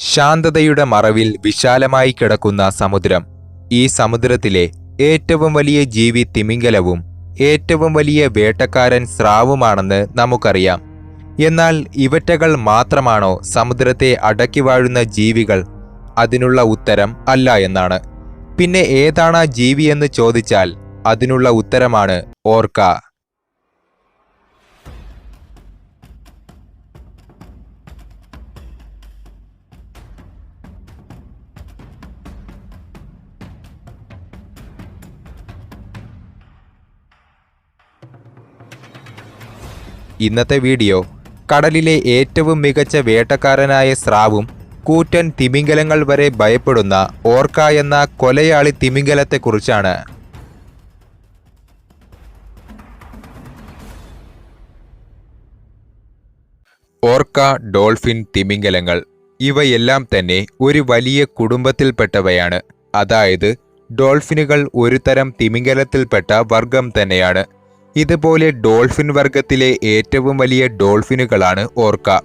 ശാന്തതയുടെ മറവിൽ വിശാലമായി കിടക്കുന്ന സമുദ്രം ഈ സമുദ്രത്തിലെ ഏറ്റവും വലിയ ജീവി തിമിംഗലവും ഏറ്റവും വലിയ വേട്ടക്കാരൻ സ്രാവുമാണെന്ന് നമുക്കറിയാം. എന്നാൽ ഇവറ്റകൾ മാത്രമാണോ സമുദ്രത്തെ അടക്കി വാഴുന്ന ജീവികൾ? അതിനുള്ള ഉത്തരം അല്ല എന്നാണ്. പിന്നെ ഏതാണ് ജീവിയെന്ന് ചോദിച്ചാൽ അതിനുള്ള ഉത്തരമാണ് ഓർക്ക. ഇന്നത്തെ വീഡിയോ. കടലിലെ ഏറ്റവും മികച്ച വേട്ടക്കാരനായ സ്രാവും കൂറ്റൻ തിമിംഗലങ്ങൾ വരെ ഭയപ്പെടുന്ന ഓർക്ക എന്ന കൊലയാളി തിമിംഗലത്തെക്കുറിച്ചാണ്. ഓർക്ക ഡോൾഫിൻ തിമിംഗലങ്ങൾ ഇവയെല്ലാം തന്നെ ഒരു വലിയ കുടുംബത്തിൽപ്പെട്ടവയാണ്. അതായത് ഡോൾഫിനുകൾ ഒരുതരം തിമിംഗലത്തിൽപ്പെട്ട വർഗം തന്നെയാണ്. ഇതുപോലെ ഡോൾഫിൻ വർഗത്തിലെ ഏറ്റവും വലിയ ഡോൾഫിനുകളാണ് orca.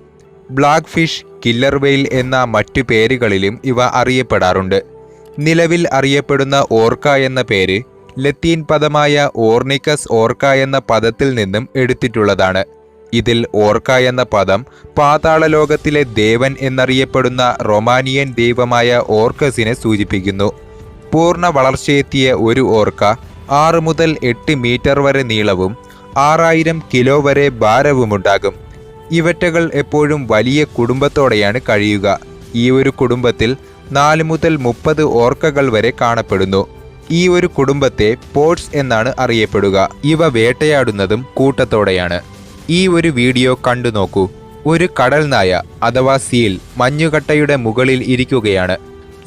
Black fish killer whale എന്ന മറ്റു പേരുകളിലും ഇവ അറിയപ്പെടാറുണ്ട്. നിലവിൽ അറിയപ്പെടുന്ന ഓർക്ക എന്ന പേര് ലത്തീൻ പദമായ ഓർണിക്കസ് ഓർക്ക എന്ന പദത്തിൽ നിന്നും എടുത്തിട്ടുള്ളതാണ്. ഇതിൽ ഓർക്ക എന്ന പദം പാതാള ലോകത്തിലെ ദേവൻ എന്നറിയപ്പെടുന്ന റൊമാനിയൻ ദൈവമായ ഓർക്കസിനെ സൂചിപ്പിക്കുന്നു. പൂർണ വളർച്ചയെത്തിയ ഒരു ഓർക്ക ആറ് മുതൽ എട്ട് മീറ്റർ വരെ നീളവും ആറായിരം കിലോ വരെ ഭാരവുമുണ്ടാകും. ഇവറ്റകൾ എപ്പോഴും വലിയ കുടുംബത്തോടെയാണ് കഴിയുക. ഈ ഒരു കുടുംബത്തിൽ നാല് മുതൽ മുപ്പത് ഓർക്കകൾ വരെ കാണപ്പെടുന്നു. ഈ ഒരു കുടുംബത്തെ പോട്സ് എന്നാണ് അറിയപ്പെടുക. ഇവ വേട്ടയാടുന്നതും കൂട്ടത്തോടെയാണ്. ഈ ഒരു വീഡിയോ കണ്ടു നോക്കൂ. ഒരു കടൽ നായ അഥവാ സീൽ മഞ്ഞുകട്ടയുടെ മുകളിൽ ഇരിക്കുകയാണ്.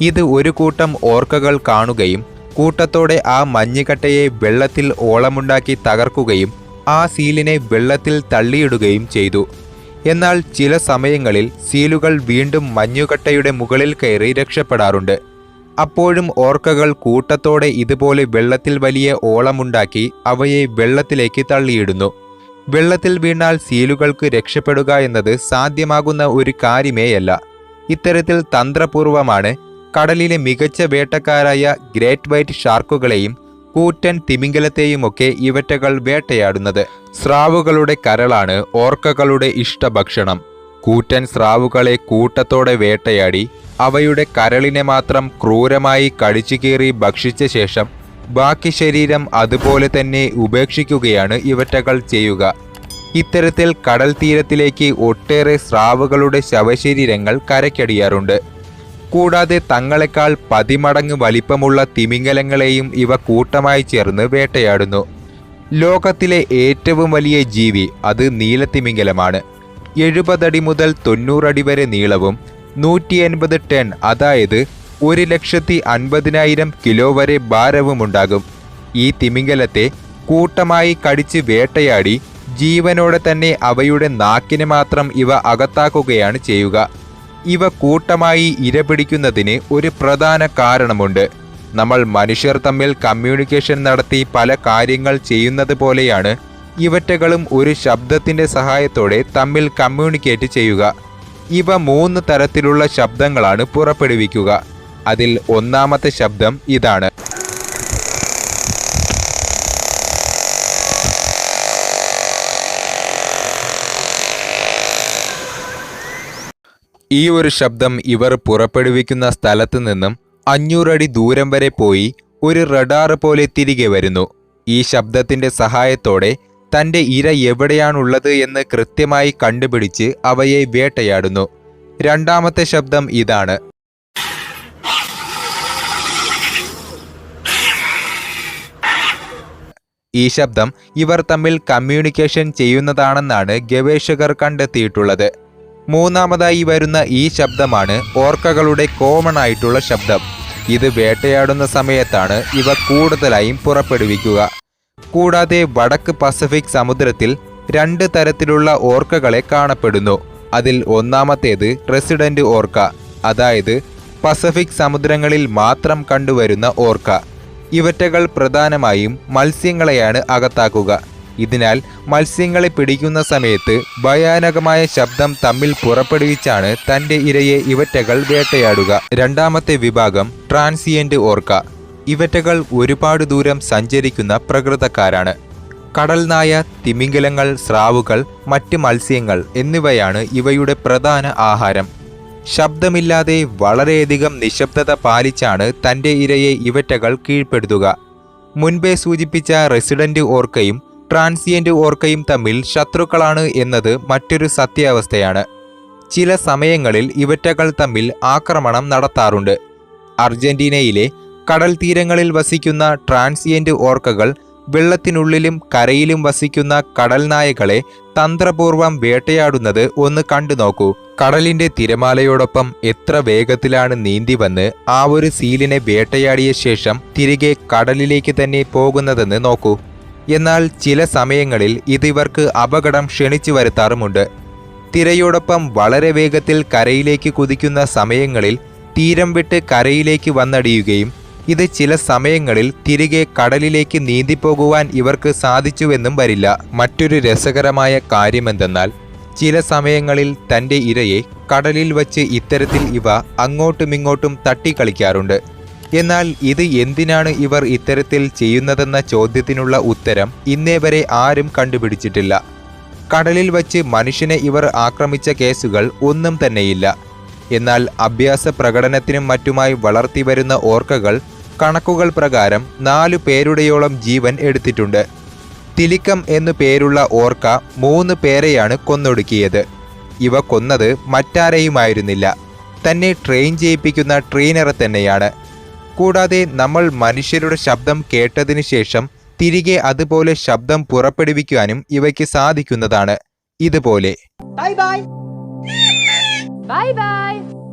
ഇത് ഒരു കൂട്ടം ഓർക്കകൾ കാണുകയും കൂട്ടത്തോടെ ആ മഞ്ഞുകട്ടയെ വെള്ളത്തിൽ ഓളമുണ്ടാക്കി തകർക്കുകയും ആ സീലിനെ വെള്ളത്തിൽ തള്ളിയിടുകയും ചെയ്തു. എന്നാൽ ചില സമയങ്ങളിൽ സീലുകൾ വീണ്ടും മഞ്ഞുകട്ടയുടെ മുകളിൽ കയറി രക്ഷപ്പെടാറുണ്ട്. അപ്പോഴും ഓർക്കകൾ കൂട്ടത്തോടെ ഇതുപോലെ വെള്ളത്തിൽ വലിയ ഓളമുണ്ടാക്കി അവയെ വെള്ളത്തിലേക്ക് തള്ളിയിടുന്നു. വെള്ളത്തിൽ വീണാൽ സീലുകൾക്ക് രക്ഷപ്പെടുക എന്നത് സാധ്യമാകുന്ന ഒരു കാര്യമേയല്ല. ഇത്തരത്തിൽ തന്ത്രപൂർവമാണ് കടലിലെ മികച്ച വേട്ടക്കാരായ ഗ്രേറ്റ് വൈറ്റ് ഷാർക്കുകളെയും കൂറ്റൻ തിമിംഗലത്തെയുമൊക്കെ ഇവറ്റകൾ വേട്ടയാടുന്നത്. സ്രാവുകളുടെ കരളാണ് ഓർക്കകളുടെ ഇഷ്ടഭക്ഷണം. കൂറ്റൻ സ്രാവുകളെ കൂട്ടത്തോടെ വേട്ടയാടി അവയുടെ കരളിനെ മാത്രം ക്രൂരമായി കടിച്ചു കീറി ഭക്ഷിച്ച ശേഷം ബാക്കി ശരീരം അതുപോലെ തന്നെ ഉപേക്ഷിക്കുകയാണ് ഇവറ്റകൾ ചെയ്യുക. ഇത്തരത്തിൽ കടൽ തീരത്തിലേക്ക് ഒട്ടേറെ സ്രാവുകളുടെ ശവശരീരങ്ങൾ കരയ്ക്കടിയാറുണ്ട്. കൂടാതെ തങ്ങളെക്കാൾ പതിമടങ്ങ് വലിപ്പമുള്ള തിമിംഗലങ്ങളെയും ഇവ കൂട്ടമായി ചേർന്ന് വേട്ടയാടുന്നു. ലോകത്തിലെ ഏറ്റവും വലിയ ജീവി അത് നീലത്തിമിംഗലമാണ്. എഴുപതടി മുതൽ തൊണ്ണൂറടി വരെ നീളവും നൂറ്റി എൺപത് ടൺ അതായത് ഒരു ലക്ഷത്തി അൻപതിനായിരം കിലോ വരെ ഭാരവുമുണ്ടാകും ഈ തിമിംഗലത്തെ കൂട്ടമായി കടിച്ച് വേട്ടയാടി ജീവനോടെ തന്നെ അവയുടെ നാക്കിനെ മാത്രം ഇവ അകത്താക്കുകയാണ് ചെയ്യുക. ഇവ കൂട്ടമായി ഇരപിടിക്കുന്നതിന് ഒരു പ്രധാന കാരണമുണ്ട്. നമ്മൾ മനുഷ്യർ തമ്മിൽ കമ്മ്യൂണിക്കേഷൻ നടത്തി പല കാര്യങ്ങൾ ചെയ്യുന്നത് പോലെയാണ് ഇവറ്റകളും ഒരു ശബ്ദത്തിന്റെ സഹായത്തോടെ തമ്മിൽ കമ്മ്യൂണിക്കേറ്റ് ചെയ്യുക. ഇവ മൂന്ന് തരത്തിലുള്ള ശബ്ദങ്ങളാണ് പുറപ്പെടുവിക്കുക. അതിൽ ഒന്നാമത്തെ ശബ്ദം ഇതാണ്. ഈ ഒരു ശബ്ദം ഇവർ പുറപ്പെടുവിക്കുന്ന സ്ഥലത്ത് നിന്നും അഞ്ഞൂറടി ദൂരം വരെ പോയി ഒരു റഡാറ് പോലെ തിരികെ വരുന്നു. ഈ ശബ്ദത്തിന്റെ സഹായത്തോടെ തന്റെ ഇര എവിടെയാണുള്ളത് എന്ന് കൃത്യമായി കണ്ടുപിടിച്ച് അവയെ വേട്ടയാടുന്നു. രണ്ടാമത്തെ ശബ്ദം ഇതാണ്. ഈ ശബ്ദം ഇവർ തമ്മിൽ കമ്മ്യൂണിക്കേഷൻ ചെയ്യുന്നതാണെന്നാണ് ഗവേഷകർ കണ്ടെത്തിയിട്ടുള്ളത്. മൂന്നാമതായി വരുന്ന ഈ ശബ്ദമാണ് ഓർക്കകളുടെ കോമൺ ആയിട്ടുള്ള ശബ്ദം. ഇത് വേട്ടയാടുന്ന സമയത്താണ് ഇവ കൂടുതലായും പുറപ്പെടുവിക്കുക. കൂടാതെ വടക്ക് പസഫിക് സമുദ്രത്തിൽ രണ്ട് തരത്തിലുള്ള ഓർക്കകളെ കാണപ്പെടുന്നു. അതിൽ ഒന്നാമത്തേത് റെസിഡന്റ് ഓർക്ക അതായത് പസഫിക് സമുദ്രങ്ങളിൽ മാത്രം കണ്ടുവരുന്ന ഓർക്ക. ഇവറ്റകൾ പ്രധാനമായും മത്സ്യങ്ങളെയാണ് അകത്താക്കുക. ഇതിനാൽ മത്സ്യങ്ങളെ പിടിക്കുന്ന സമയത്ത് ഭയാനകമായ ശബ്ദം തമ്മിൽ പുറപ്പെടുവിച്ചാണ് തന്റെ ഇരയെ ഇവറ്റകൾ വേട്ടയാടുക. രണ്ടാമത്തെ വിഭാഗം ട്രാൻസിയന്റ് ഓർക്ക. ഇവറ്റകൾ ഒരുപാട് ദൂരം സഞ്ചരിക്കുന്ന പ്രകൃതക്കാരാണ്. കടൽനായ തിമിംഗലങ്ങൾ സ്രാവുകൾ മറ്റ് മത്സ്യങ്ങൾ എന്നിവയാണ് ഇവയുടെ പ്രധാന ആഹാരം. ശബ്ദമില്ലാതെ വളരെയധികം നിശബ്ദത പാലിച്ചാണ് തന്റെ ഇരയെ ഇവറ്റകൾ കീഴ്പ്പെടുത്തുക. മുൻപേ സൂചിപ്പിച്ച റെസിഡന്റ് ഓർക്കയും ട്രാൻസിയന്റ് ഓർക്കയും തമ്മിൽ ശത്രുക്കളാണ് എന്നത് മറ്റൊരു സത്യാവസ്ഥയാണ്. ചില സമയങ്ങളിൽ ഇവറ്റകൾ തമ്മിൽ ആക്രമണം നടത്താറുണ്ട്. അർജന്റീനയിലെ കടൽ തീരങ്ങളിൽ വസിക്കുന്ന ട്രാൻസിയന്റ് ഓർക്കകൾ വെള്ളത്തിനുള്ളിലും കരയിലും വസിക്കുന്ന കടൽനായകളെ തന്ത്രപൂർവം വേട്ടയാടുന്നത് ഒന്ന് കണ്ടു നോക്കൂ. കടലിന്റെ തിരമാലയോടൊപ്പം എത്ര വേഗത്തിലാണ് നീന്തി വന്ന് ആ ഒരു സീലിനെ വേട്ടയാടിയ ശേഷം തിരികെ കടലിലേക്ക് തന്നെ പോകുന്നതെന്ന് നോക്കൂ. എന്നാൽ ചില സമയങ്ങളിൽ ഇത് ഇവർക്ക് അപകടം ക്ഷണിച്ചു വരുത്താറുമുണ്ട്. തിരയോടൊപ്പം വളരെ വേഗത്തിൽ കരയിലേക്ക് കുതിക്കുന്ന സമയങ്ങളിൽ തീരം വിട്ട് കരയിലേക്ക് വന്നടിയുകയും ഇത് ചില സമയങ്ങളിൽ തിരികെ കടലിലേക്ക് നീന്തിപ്പോകുവാൻ ഇവർക്ക് സാധിച്ചുവെന്നും വരില്ല. മറ്റൊരു രസകരമായ കാര്യമെന്തെന്നാൽ ചില സമയങ്ങളിൽ തന്റെ ഇരയെ കടലിൽ വച്ച് ഇത്തരത്തിൽ ഇവ അങ്ങോട്ടുമിങ്ങോട്ടും തട്ടിക്കളിക്കാറുണ്ട്. എന്നാൽ ഇത് എന്തിനാണ് ഇവർ ഇത്തരത്തിൽ ചെയ്യുന്നതെന്ന ചോദ്യത്തിനുള്ള ഉത്തരം ഇന്നേ വരെ ആരും കണ്ടുപിടിച്ചിട്ടില്ല. കടലിൽ വച്ച് മനുഷ്യനെ ഇവർ ആക്രമിച്ച കേസുകൾ ഒന്നും തന്നെയില്ല. എന്നാൽ അഭ്യാസ പ്രകടനത്തിനും മറ്റുമായി വളർത്തിവരുന്ന ഓർക്കകൾ കണക്കുകൾ പ്രകാരം നാലു പേരുടെയോളം ജീവൻ എടുത്തിട്ടുണ്ട്. തിലിക്കം എന്നു പേരുള്ള ഓർക്ക മൂന്ന് പേരെയാണ് കൊന്നൊടുക്കിയത്. ഇവ കൊന്നത് മറ്റാരെയുമായിരുന്നില്ല. തന്നെ ട്രെയിൻ ചെയ്യിപ്പിക്കുന്ന ട്രെയിനറെ തന്നെയാണ്. കൂടാതെ നമ്മൾ മനുഷ്യരുടെ ശബ്ദം കേട്ടതിനു ശേഷം തിരികെ അതുപോലെ ശബ്ദം പുറപ്പെടുവിക്കാനും ഇവയ്ക്ക് സാധിക്കുന്നതാണ്. ഇതുപോലെ. Bye bye bye bye.